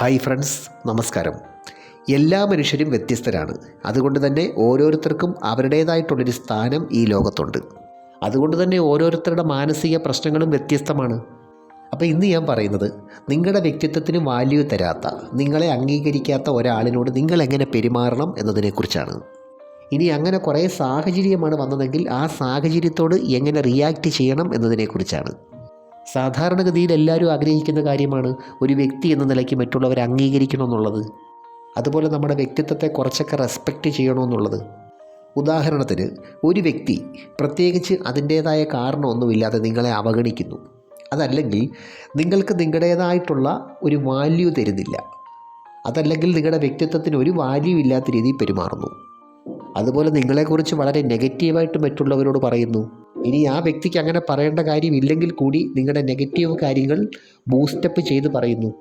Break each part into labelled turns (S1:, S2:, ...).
S1: Hi friends നമസ്കാരം. എല്ലാ മനുഷ്യരും വ്യത്യസ്തരാണ്. അതുകൊണ്ട് തന്നെ ഓരോരുത്തർക്കും അവരുടേതായിട്ടുള്ളൊരു സ്ഥാനം ഈ ലോകത്തുണ്ട്. അതുകൊണ്ട് തന്നെ ഓരോരുത്തരുടെ മാനസിക പ്രശ്നങ്ങളും വ്യത്യസ്തമാണ്. അപ്പോൾ ഇന്ന് ഞാൻ പറയുന്നത് നിങ്ങളുടെ വ്യക്തിത്വത്തിന് വാല്യൂ തരാത്ത നിങ്ങളെ അംഗീകരിക്കാത്ത ഒരാളിനോട് നിങ്ങൾ എങ്ങനെ പെരുമാറണം എന്നതിനെക്കുറിച്ചാണ്. ഇനി അങ്ങനെ കുറേ സാഹചര്യമാണ് വന്നതെങ്കിൽ ആ സാഹചര്യത്തോട് എങ്ങനെ റിയാക്റ്റ് ചെയ്യണം എന്നതിനെക്കുറിച്ചാണ്. സാധാരണഗതിയിൽ എല്ലാവരും ആഗ്രഹിക്കുന്ന കാര്യമാണ് ഒരു വ്യക്തി എന്ന നിലയ്ക്ക് മറ്റുള്ളവരെ അംഗീകരിക്കണമെന്നുള്ളത്. അതുപോലെ നമ്മുടെ വ്യക്തിത്വത്തെ കുറച്ചൊക്കെ റെസ്പെക്റ്റ് ചെയ്യണമെന്നുള്ളത്. ഉദാഹരണത്തിന് ഒരു വ്യക്തി പ്രത്യേകിച്ച് അതിന്റേതായ കാരണമൊന്നുമില്ലാതെ നിങ്ങളെ അവഗണിക്കുന്നു. അതല്ലെങ്കിൽ നിങ്ങൾക്ക് നിങ്ങളുടേതായിട്ടുള്ള ഒരു വാല്യൂ തരുന്നില്ല. അതല്ലെങ്കിൽ നിങ്ങളുടെ വ്യക്തിത്വത്തിന് ഒരു വാല്യൂ ഇല്ലാത്ത രീതിയിൽ പെരുമാറുന്നു. അതുപോലെ നിങ്ങളെക്കുറിച്ച് വളരെ നെഗറ്റീവായിട്ട് മറ്റുള്ളവരോട് പറയുന്നു. ഇനി ആ വ്യക്തിക്ക് അങ്ങനെ പറയേണ്ട കാര്യമില്ലെങ്കിൽ കൂടി നിങ്ങളുടെ നെഗറ്റീവ് കാര്യങ്ങൾ ബൂസ്റ്റപ്പ് ചെയ്ത് പറയുന്നു.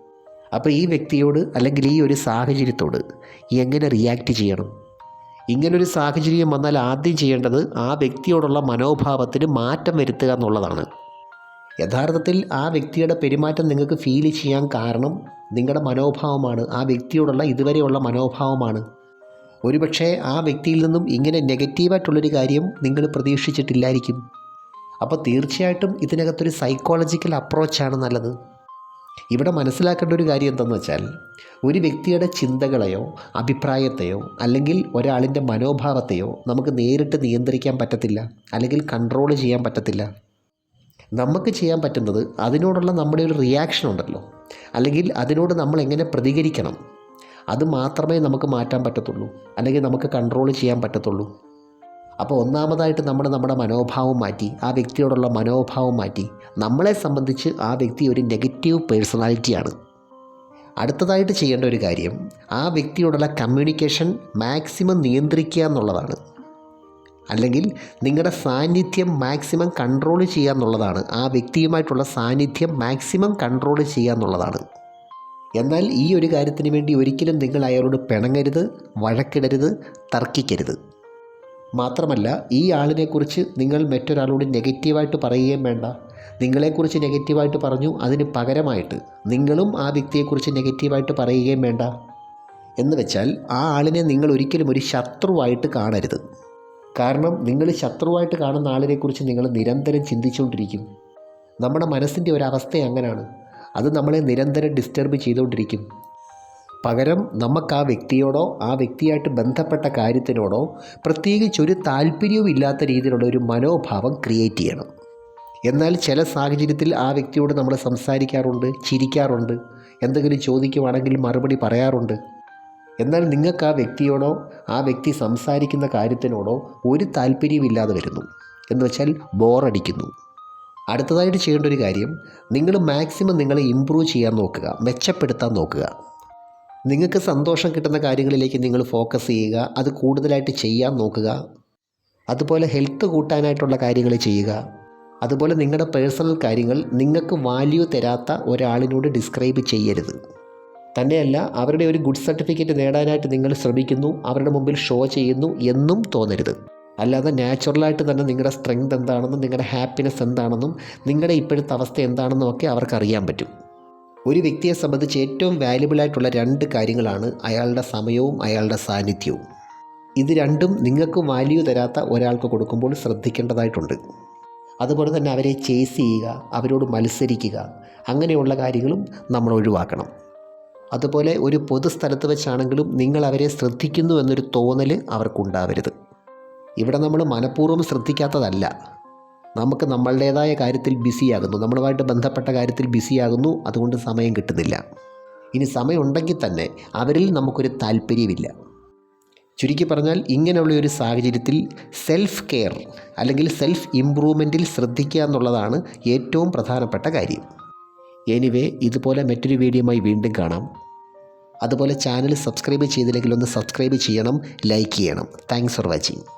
S1: അപ്പോൾ ഈ വ്യക്തിയോട് അല്ലെങ്കിൽ ഈ ഒരു സാഹചര്യത്തോട് എങ്ങനെ റിയാക്റ്റ് ചെയ്യണം? ഇങ്ങനൊരു സാഹചര്യം വന്നാൽ ആദ്യം ചെയ്യേണ്ടത് ആ വ്യക്തിയോടുള്ള മനോഭാവത്തിന് മാറ്റം വരുത്തുക എന്നുള്ളതാണ്. യഥാർത്ഥത്തിൽ ആ വ്യക്തിയുടെ പെരുമാറ്റം നിങ്ങൾക്ക് ഫീൽ ചെയ്യാൻ കാരണം നിങ്ങളുടെ മനോഭാവമാണ്. ആ വ്യക്തിയോടുള്ള ഇതുവരെയുള്ള മനോഭാവമാണ്. ഒരുപക്ഷെ ആ വ്യക്തിയിൽ നിന്നും ഇങ്ങനെ നെഗറ്റീവായിട്ടുള്ളൊരു കാര്യം നിങ്ങൾ പ്രതീക്ഷിച്ചിട്ടില്ലായിരിക്കും. അപ്പോൾ തീർച്ചയായിട്ടും ഇതിനകത്തൊരു സൈക്കോളജിക്കൽ അപ്രോച്ചാണ് നല്ലത്. ഇവിടെ മനസ്സിലാക്കേണ്ട ഒരു കാര്യം എന്തെന്ന് വെച്ചാൽ ഒരു വ്യക്തിയുടെ ചിന്തകളെയോ അഭിപ്രായത്തെയോ അല്ലെങ്കിൽ ഒരാളിന്റെ മനോഭാവത്തെയോ നമുക്ക് നേരിട്ട് നിയന്ത്രിക്കാൻ പറ്റത്തില്ല അല്ലെങ്കിൽ കൺട്രോൾ ചെയ്യാൻ പറ്റത്തില്ല. നമുക്ക് ചെയ്യാൻ പറ്റുന്നത് അതിനോടുള്ള നമ്മുടെ ഒരു റിയാക്ഷൻ ഉണ്ടല്ലോ. അല്ലെങ്കിൽ അതിനോട് നമ്മൾ എങ്ങനെ പ്രതികരിക്കണം അത് മാത്രമേ നമുക്ക് മാറ്റാൻ പറ്റത്തുള്ളൂ. അല്ലെങ്കിൽ നമുക്ക് കൺട്രോൾ ചെയ്യാൻ പറ്റത്തുള്ളൂ. അപ്പോൾ ഒന്നാമതായിട്ട് നമ്മൾ നമ്മുടെ മനോഭാവം മാറ്റി ആ വ്യക്തിയോടുള്ള മനോഭാവം മാറ്റി. നമ്മളെ സംബന്ധിച്ച് ആ വ്യക്തി ഒരു നെഗറ്റീവ് പേഴ്സണാലിറ്റിയാണ് അടുത്തതായിട്ട് ചെയ്യേണ്ട ഒരു കാര്യം ആ വ്യക്തിയോടുള്ള കമ്മ്യൂണിക്കേഷൻ മാക്സിമം നിയന്ത്രിക്കുക എന്നുള്ളതാണ്. അല്ലെങ്കിൽ നിങ്ങളുടെ സാന്നിധ്യം മാക്സിമം കൺട്രോൾ ചെയ്യുക എന്നുള്ളതാണ്. ആ വ്യക്തിയുമായിട്ടുള്ള സാന്നിധ്യം മാക്സിമം കൺട്രോൾ ചെയ്യുക എന്നുള്ളതാണ്. എന്നാൽ ഈ ഒരു കാര്യത്തിന് വേണ്ടി ഒരിക്കലും നിങ്ങൾ അയാളോട് പിണങ്ങരുത് വഴക്കിടരുത് തർക്കിക്കരുത്. മാത്രമല്ല ഈ ആളിനെക്കുറിച്ച് നിങ്ങൾ മറ്റൊരാളോട് നെഗറ്റീവായിട്ട് പറയുകയും വേണ്ട. നിങ്ങളെക്കുറിച്ച് നെഗറ്റീവായിട്ട് പറഞ്ഞു അതിന് പകരമായിട്ട് നിങ്ങളും ആ വ്യക്തിയെക്കുറിച്ച് നെഗറ്റീവായിട്ട് പറയുകയും വേണ്ട. എന്ന് വെച്ചാൽ ആ ആളിനെ നിങ്ങൾ ഒരിക്കലും ഒരു ശത്രുവായിട്ട് കാണരുത്. കാരണം നിങ്ങൾ ശത്രുവായിട്ട് കാണുന്ന ആളിനെക്കുറിച്ച് നിങ്ങൾ നിരന്തരം ചിന്തിച്ചുകൊണ്ടിരിക്കും. നമ്മുടെ മനസ്സിന്റെ ഒരവസ്ഥ അങ്ങനെയാണ് അത് നമ്മളെ നിരന്തരം ഡിസ്റ്റർബ് ചെയ്തുകൊണ്ടിരിക്കും. പകരം നമുക്ക് ആ വ്യക്തിയോടോ ആ വ്യക്തിയായിട്ട് ബന്ധപ്പെട്ട കാര്യത്തിനോടോ പ്രത്യേകിച്ച് ഒരു താല്പര്യവും ഇല്ലാത്ത രീതിയിലുള്ള ഒരു മനോഭാവം ക്രിയേറ്റ് ചെയ്യണം. എന്നാൽ ചില സാഹചര്യത്തിൽ ആ വ്യക്തിയോട് നമ്മൾ സംസാരിക്കാറുണ്ട് ചിരിക്കാറുണ്ട് എന്തെങ്കിലും ചോദിക്കുവാണെങ്കിൽ മറുപടി പറയാറുണ്ട്. എന്നാൽ നിങ്ങൾക്ക് ആ വ്യക്തിയോടോ ആ വ്യക്തി സംസാരിക്കുന്ന കാര്യത്തിനോടോ ഒരു താല്പര്യമില്ലാതെ വരുന്നു. എന്ന് വെച്ചാൽ ബോറടിക്കുന്നു അടുത്തതായിട്ട് ചെയ്യേണ്ട ഒരു കാര്യം നിങ്ങൾ മാക്സിമം നിങ്ങളെ ഇമ്പ്രൂവ് ചെയ്യാൻ നോക്കുക മെച്ചപ്പെടുത്താൻ നോക്കുക. നിങ്ങൾക്ക് സന്തോഷം കിട്ടുന്ന കാര്യങ്ങളിലേക്ക് നിങ്ങൾ ഫോക്കസ് ചെയ്യുക അത് കൂടുതലായിട്ട് ചെയ്യാൻ നോക്കുക. അതുപോലെ ഹെൽത്ത് കൂട്ടാനായിട്ടുള്ള കാര്യങ്ങൾ ചെയ്യുക. അതുപോലെ നിങ്ങളുടെ പേഴ്സണൽ കാര്യങ്ങൾ നിങ്ങൾക്ക് വാല്യൂ തരാത്ത ഒരാളിനോട് ഡിസ്ക്രൈബ് ചെയ്യരുത്. തന്നെയല്ല അവരുടെ ഒരു ഗുഡ് സർട്ടിഫിക്കറ്റ് നേടാനായിട്ട് നിങ്ങൾ ശ്രമിക്കുന്നു അവരുടെ മുമ്പിൽ ഷോ ചെയ്യുന്നു എന്നും തോന്നരുത്. അല്ലാതെ നാച്ചുറലായിട്ട് തന്നെ നിങ്ങളുടെ സ്ട്രെങ്ത് എന്താണെന്നും നിങ്ങളുടെ ഹാപ്പിനെസ് എന്താണെന്നും നിങ്ങളുടെ ഇപ്പോഴത്തെ അവസ്ഥ എന്താണെന്നും ഒക്കെ അവർക്ക് അറിയാൻ പറ്റും. ഒരു വ്യക്തിയെ സംബന്ധിച്ച് ഏറ്റവും വാല്യുബിൾ ആയിട്ടുള്ള രണ്ട് കാര്യങ്ങളാണ് അയാളുടെ സമയവും അയാളുടെ സാന്നിധ്യവും. ഇത് രണ്ടും നിങ്ങൾക്ക് വാല്യൂ തരാത്ത ഒരാൾക്ക് കൊടുക്കുമ്പോൾ ശ്രദ്ധിക്കേണ്ടതായിട്ടുണ്ട്. അതുപോലെ തന്നെ അവരെ ചേസ് ചെയ്യുക അവരോട് മത്സരിക്കുക അങ്ങനെയുള്ള കാര്യങ്ങളും നമ്മൾ ഒഴിവാക്കണം. അതുപോലെ ഒരു പൊതുസ്ഥലത്ത് വെച്ചാണെങ്കിലും നിങ്ങൾ അവരെ ശ്രദ്ധിക്കുന്നു എന്നൊരു തോന്നൽ അവർക്കുണ്ടാവരുത്. ഇവിടെ നമ്മൾ മനഃപൂർവം ശ്രദ്ധിക്കാത്തതല്ല. നമുക്ക് നമ്മളുടേതായ കാര്യത്തിൽ ബിസിയാകുന്നു. നമ്മളുമായിട്ട് ബന്ധപ്പെട്ട കാര്യത്തിൽ ബിസിയാകുന്നു. അതുകൊണ്ട് സമയം കിട്ടുന്നില്ല. ഇനി സമയമുണ്ടെങ്കിൽ തന്നെ അവരിൽ നമുക്കൊരു താല്പര്യമില്ല. ചുരുക്കി പറഞ്ഞാൽ ഇങ്ങനെയുള്ള ഒരു സാഹചര്യത്തിൽ സെൽഫ് കെയർ അല്ലെങ്കിൽ സെൽഫ് ഇമ്പ്രൂവ്മെന്റിൽ ശ്രദ്ധിക്കുക എന്നുള്ളതാണ് ഏറ്റവും പ്രധാനപ്പെട്ട കാര്യം. എനിവേ ഇതുപോലെ മറ്റൊരു വീഡിയോയുമായി വീണ്ടും കാണാം. അതുപോലെ ചാനൽ സബ്സ്ക്രൈബ് ചെയ്തില്ലെങ്കിൽ ഒന്ന് സബ്സ്ക്രൈബ് ചെയ്യണം ലൈക്ക് ചെയ്യണം. Thanks for watching